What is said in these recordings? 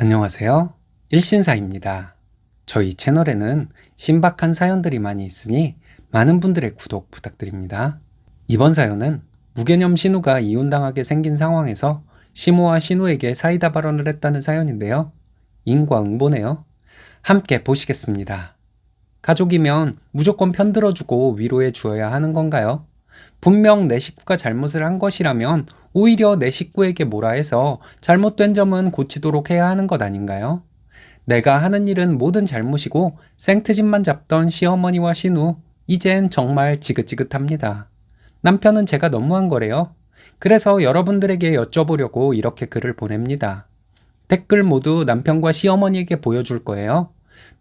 안녕하세요. 일신사입니다. 저희 채널에는 신박한 사연들이 많이 있으니 많은 분들의 구독 부탁드립니다. 이번 사연은 무개념 신우가 이혼당하게 생긴 상황에서 시모와 신우에게 사이다 발언을 했다는 사연인데요. 인과응보네요. 함께 보시겠습니다. 가족이면 무조건 편들어주고 위로해 주어야 하는 건가요? 분명 내 식구가 잘못을 한 것이라면 오히려 내 식구에게 뭐라 해서 잘못된 점은 고치도록 해야 하는 것 아닌가요? 내가 하는 일은 모든 잘못이고 생트집만 잡던 시어머니와 신우, 이젠 정말 지긋지긋합니다. 남편은 제가 너무한 거래요. 그래서 여러분들에게 여쭤보려고 이렇게 글을 보냅니다. 댓글 모두 남편과 시어머니에게 보여줄 거예요.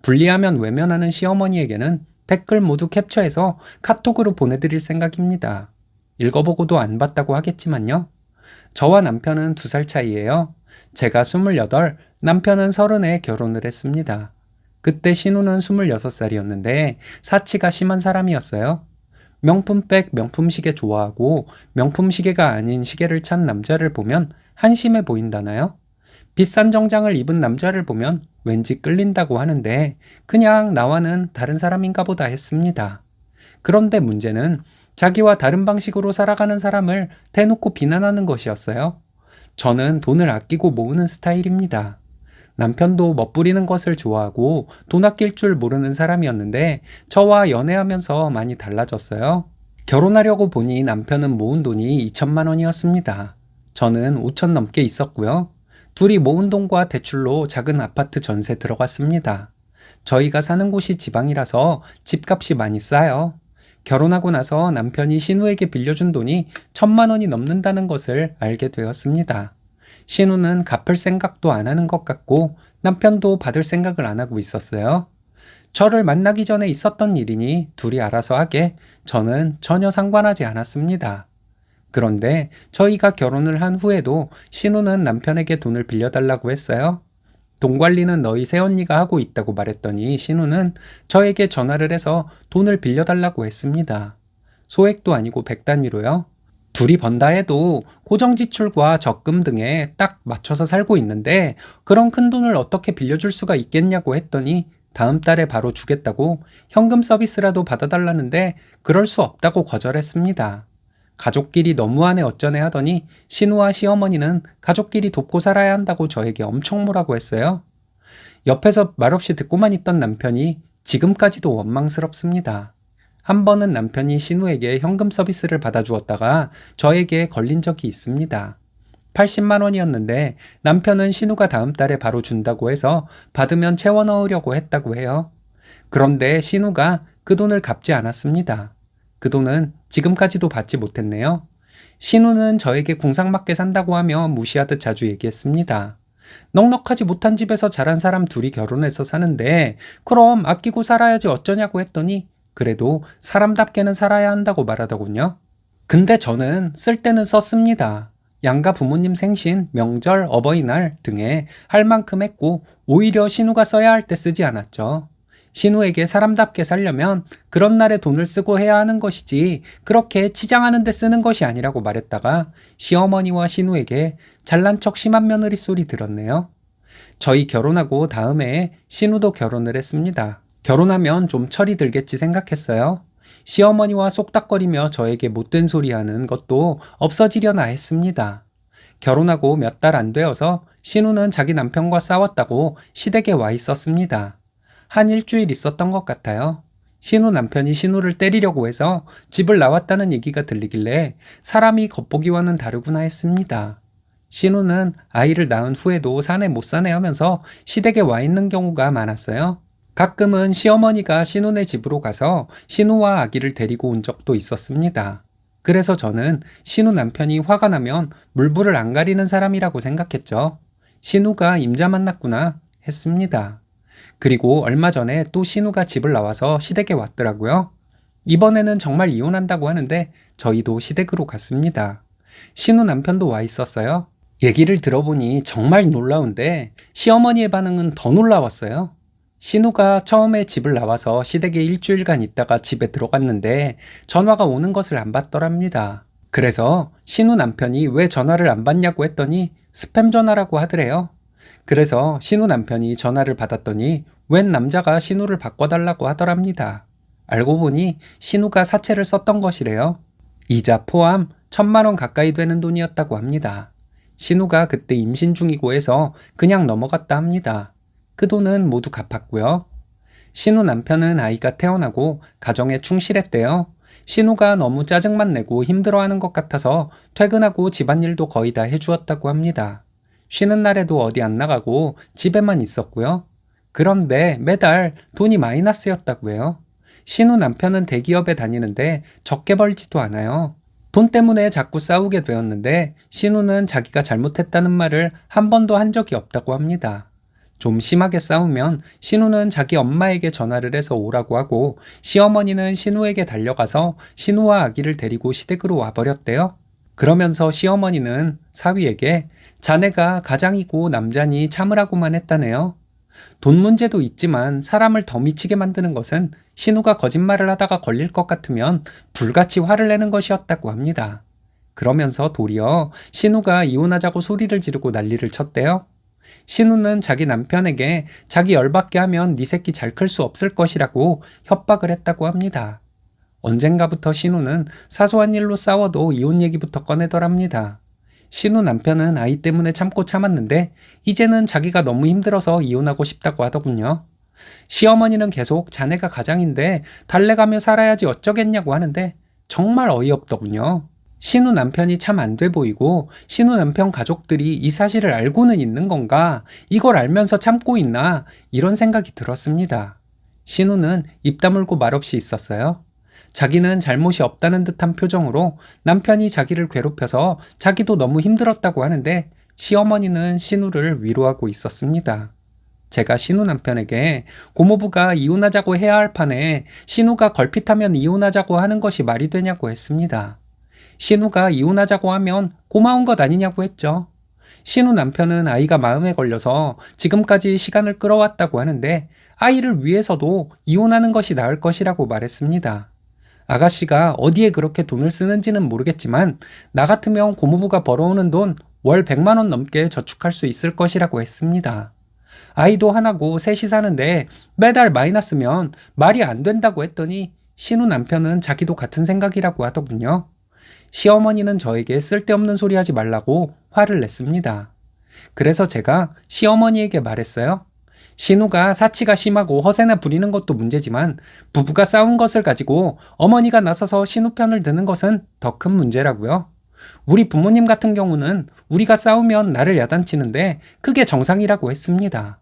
분리하면 외면하는 시어머니에게는 댓글 모두 캡처해서 카톡으로 보내드릴 생각입니다. 읽어보고도 안 봤다고 하겠지만요. 저와 남편은 두 살 차이예요. 제가 28, 남편은 30에 결혼을 했습니다. 그때 신우는 26살이었는데 사치가 심한 사람이었어요. 명품백, 명품 시계 좋아하고 명품 시계가 아닌 시계를 찬 남자를 보면 한심해 보인다나요? 비싼 정장을 입은 남자를 보면 왠지 끌린다고 하는데 그냥 나와는 다른 사람인가 보다 했습니다. 그런데 문제는 자기와 다른 방식으로 살아가는 사람을 대놓고 비난하는 것이었어요. 저는 돈을 아끼고 모으는 스타일입니다. 남편도 멋부리는 것을 좋아하고 돈 아낄 줄 모르는 사람이었는데 저와 연애하면서 많이 달라졌어요. 결혼하려고 보니 남편은 모은 돈이 2천만 원이었습니다. 저는 5천 넘게 있었고요. 둘이 모은 돈과 대출로 작은 아파트 전세 들어갔습니다. 저희가 사는 곳이 지방이라서 집값이 많이 싸요. 결혼하고 나서 남편이 신우에게 빌려준 돈이 천만 원이 넘는다는 것을 알게 되었습니다. 신우는 갚을 생각도 안 하는 것 같고 남편도 받을 생각을 안 하고 있었어요. 저를 만나기 전에 있었던 일이니 둘이 알아서 하게 저는 전혀 상관하지 않았습니다. 그런데 저희가 결혼을 한 후에도 신우는 남편에게 돈을 빌려달라고 했어요. 돈 관리는 너희 새언니가 하고 있다고 말했더니 신우는 저에게 전화를 해서 돈을 빌려달라고 했습니다. 소액도 아니고 백단위로요. 둘이 번다 해도 고정 지출과 적금 등에 딱 맞춰서 살고 있는데 그런 큰 돈을 어떻게 빌려줄 수가 있겠냐고 했더니 다음 달에 바로 주겠다고 현금 서비스라도 받아달라는데 그럴 수 없다고 거절했습니다. 가족끼리 너무하네 어쩌네 하더니 신우와 시어머니는 가족끼리 돕고 살아야 한다고 저에게 엄청 뭐라고 했어요. 옆에서 말없이 듣고만 있던 남편이 지금까지도 원망스럽습니다. 한 번은 남편이 신우에게 현금 서비스를 받아주었다가 저에게 걸린 적이 있습니다. 80만 원이었는데 남편은 신우가 다음 달에 바로 준다고 해서 받으면 채워 넣으려고 했다고 해요. 그런데 신우가 그 돈을 갚지 않았습니다. 그 돈은 지금까지도 받지 못했네요. 신우는 저에게 궁상맞게 산다고 하며 무시하듯 자주 얘기했습니다. 넉넉하지 못한 집에서 자란 사람 둘이 결혼해서 사는데 그럼 아끼고 살아야지 어쩌냐고 했더니 그래도 사람답게는 살아야 한다고 말하더군요. 근데 저는 쓸 때는 썼습니다. 양가 부모님 생신, 명절, 어버이날 등에 할 만큼 했고 오히려 신우가 써야 할 때 쓰지 않았죠. 신우에게 사람답게 살려면 그런 날에 돈을 쓰고 해야 하는 것이지 그렇게 치장하는 데 쓰는 것이 아니라고 말했다가 시어머니와 신우에게 잘난 척 심한 며느리 소리 들었네요. 저희 결혼하고 다음에 신우도 결혼을 했습니다. 결혼하면 좀 철이 들겠지 생각했어요. 시어머니와 쏙닥거리며 저에게 못된 소리 하는 것도 없어지려나 했습니다. 결혼하고 몇 달 안 되어서 신우는 자기 남편과 싸웠다고 시댁에 와 있었습니다. 한 일주일 있었던 것 같아요. 신우 남편이 신우를 때리려고 해서 집을 나왔다는 얘기가 들리길래 사람이 겉보기와는 다르구나 했습니다. 신우는 아이를 낳은 후에도 사내 못 사내 하면서 시댁에 와 있는 경우가 많았어요. 가끔은 시어머니가 신우네 집으로 가서 신우와 아기를 데리고 온 적도 있었습니다. 그래서 저는 신우 남편이 화가 나면 물불을 안 가리는 사람이라고 생각했죠. 신우가 임자 만났구나 했습니다. 그리고 얼마 전에 또 신우가 집을 나와서 시댁에 왔더라고요. 이번에는 정말 이혼한다고 하는데 저희도 시댁으로 갔습니다. 신우 남편도 와 있었어요. 얘기를 들어보니 정말 놀라운데 시어머니의 반응은 더 놀라웠어요. 신우가 처음에 집을 나와서 시댁에 일주일간 있다가 집에 들어갔는데 전화가 오는 것을 안 받더랍니다. 그래서 신우 남편이 왜 전화를 안 받냐고 했더니 스팸 전화라고 하더래요. 그래서 신우 남편이 전화를 받았더니 웬 남자가 신우를 바꿔달라고 하더랍니다. 알고 보니 신우가 사채를 썼던 것이래요. 이자 포함 천만 원 가까이 되는 돈이었다고 합니다. 신우가 그때 임신 중이고 해서 그냥 넘어갔다 합니다. 그 돈은 모두 갚았고요. 신우 남편은 아이가 태어나고 가정에 충실했대요. 신우가 너무 짜증만 내고 힘들어하는 것 같아서 퇴근하고 집안일도 거의 다 해주었다고 합니다. 쉬는 날에도 어디 안 나가고 집에만 있었고요. 그런데 매달 돈이 마이너스였다고 해요. 신우 남편은 대기업에 다니는데 적게 벌지도 않아요. 돈 때문에 자꾸 싸우게 되었는데 신우는 자기가 잘못했다는 말을 한 번도 한 적이 없다고 합니다. 좀 심하게 싸우면 신우는 자기 엄마에게 전화를 해서 오라고 하고 시어머니는 신우에게 달려가서 신우와 아기를 데리고 시댁으로 와버렸대요. 그러면서 시어머니는 사위에게 자네가 가장이고 남자니 참으라고만 했다네요. 돈 문제도 있지만 사람을 더 미치게 만드는 것은 신우가 거짓말을 하다가 걸릴 것 같으면 불같이 화를 내는 것이었다고 합니다. 그러면서 도리어 신우가 이혼하자고 소리를 지르고 난리를 쳤대요. 신우는 자기 남편에게 자기 열받게 하면 네 새끼 잘 클 수 없을 것이라고 협박을 했다고 합니다. 언젠가부터 신우는 사소한 일로 싸워도 이혼 얘기부터 꺼내더랍니다. 신우 남편은 아이 때문에 참고 참았는데 이제는 자기가 너무 힘들어서 이혼하고 싶다고 하더군요. 시어머니는 계속 자네가 가장인데 달래가며 살아야지 어쩌겠냐고 하는데 정말 어이없더군요. 신우 남편이 참 안 돼 보이고 신우 남편 가족들이 이 사실을 알고는 있는 건가 이걸 알면서 참고 있나 이런 생각이 들었습니다. 신우는 입 다물고 말없이 있었어요. 자기는 잘못이 없다는 듯한 표정으로 남편이 자기를 괴롭혀서 자기도 너무 힘들었다고 하는데 시어머니는 신우를 위로하고 있었습니다. 제가 신우 남편에게 고모부가 이혼하자고 해야 할 판에 신우가 걸핏하면 이혼하자고 하는 것이 말이 되냐고 했습니다. 신우가 이혼하자고 하면 고마운 것 아니냐고 했죠. 신우 남편은 아이가 마음에 걸려서 지금까지 시간을 끌어왔다고 하는데 아이를 위해서도 이혼하는 것이 나을 것이라고 말했습니다. 아가씨가 어디에 그렇게 돈을 쓰는지는 모르겠지만 나 같으면 고모부가 벌어오는 돈 월 100만 원 넘게 저축할 수 있을 것이라고 했습니다. 아이도 하나고 셋이 사는데 매달 마이너스면 말이 안 된다고 했더니 신우 남편은 자기도 같은 생각이라고 하더군요. 시어머니는 저에게 쓸데없는 소리 하지 말라고 화를 냈습니다. 그래서 제가 시어머니에게 말했어요. 신우가 사치가 심하고 허세나 부리는 것도 문제지만 부부가 싸운 것을 가지고 어머니가 나서서 신우 편을 드는 것은 더 큰 문제라고요. 우리 부모님 같은 경우는 우리가 싸우면 나를 야단치는데 그게 정상이라고 했습니다.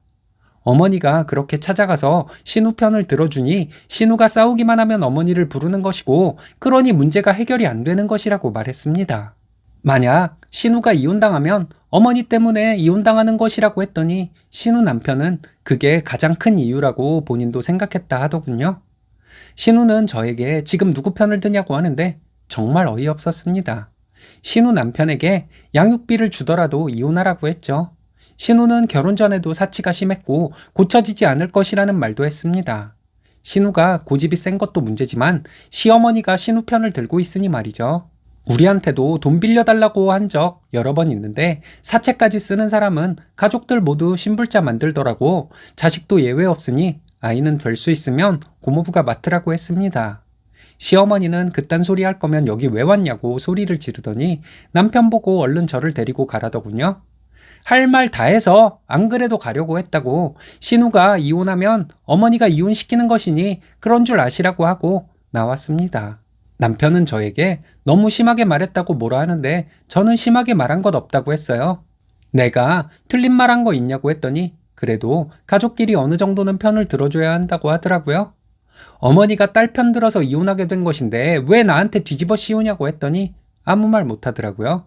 어머니가 그렇게 찾아가서 신우 편을 들어주니 신우가 싸우기만 하면 어머니를 부르는 것이고 그러니 문제가 해결이 안 되는 것이라고 말했습니다. 만약 신우가 이혼당하면 어머니 때문에 이혼당하는 것이라고 했더니 신우 남편은 그게 가장 큰 이유라고 본인도 생각했다 하더군요. 신우는 저에게 지금 누구 편을 드냐고 하는데 정말 어이없었습니다. 신우 남편에게 양육비를 주더라도 이혼하라고 했죠. 신우는 결혼 전에도 사치가 심했고 고쳐지지 않을 것이라는 말도 했습니다. 신우가 고집이 센 것도 문제지만 시어머니가 신우 편을 들고 있으니 말이죠. 우리한테도 돈 빌려달라고 한 적 여러 번 있는데 사채까지 쓰는 사람은 가족들 모두 신불자 만들더라고 자식도 예외 없으니 아이는 될 수 있으면 고모부가 맡으라고 했습니다. 시어머니는 그딴 소리 할 거면 여기 왜 왔냐고 소리를 지르더니 남편 보고 얼른 저를 데리고 가라더군요. 할 말 다 해서 안 그래도 가려고 했다고 신우가 이혼하면 어머니가 이혼시키는 것이니 그런 줄 아시라고 하고 나왔습니다. 남편은 저에게 너무 심하게 말했다고 뭐라 하는데 저는 심하게 말한 것 없다고 했어요. 내가 틀린 말 한 거 있냐고 했더니 그래도 가족끼리 어느 정도는 편을 들어줘야 한다고 하더라고요. 어머니가 딸 편 들어서 이혼하게 된 것인데 왜 나한테 뒤집어 씌우냐고 했더니 아무 말 못 하더라고요.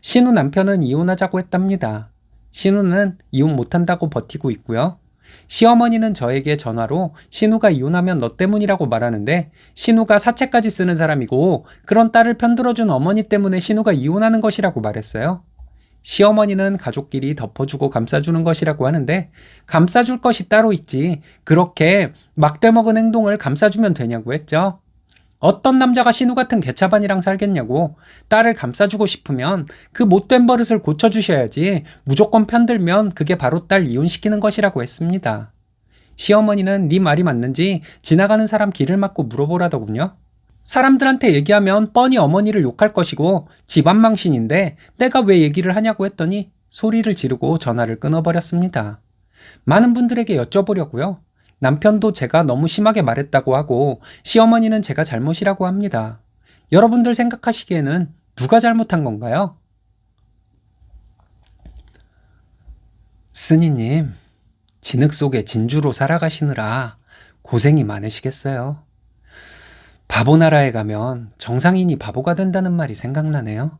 신우 남편은 이혼하자고 했답니다. 신우는 이혼 못한다고 버티고 있고요. 시어머니는 저에게 전화로 신우가 이혼하면 너 때문이라고 말하는데 신우가 사채까지 쓰는 사람이고 그런 딸을 편들어준 어머니 때문에 신우가 이혼하는 것이라고 말했어요. 시어머니는 가족끼리 덮어주고 감싸주는 것이라고 하는데 감싸줄 것이 따로 있지 그렇게 막대먹은 행동을 감싸주면 되냐고 했죠. 어떤 남자가 신우 같은 개차반이랑 살겠냐고 딸을 감싸주고 싶으면 그 못된 버릇을 고쳐주셔야지 무조건 편들면 그게 바로 딸 이혼시키는 것이라고 했습니다. 시어머니는 네 말이 맞는지 지나가는 사람 길을 막고 물어보라더군요. 사람들한테 얘기하면 뻔히 어머니를 욕할 것이고 집안 망신인데 내가 왜 얘기를 하냐고 했더니 소리를 지르고 전화를 끊어버렸습니다. 많은 분들에게 여쭤보려고요. 남편도 제가 너무 심하게 말했다고 하고 시어머니는 제가 잘못이라고 합니다. 여러분들 생각하시기에는 누가 잘못한 건가요? 스니님, 진흙 속에 진주로 살아가시느라 고생이 많으시겠어요. 바보 나라에 가면 정상인이 바보가 된다는 말이 생각나네요.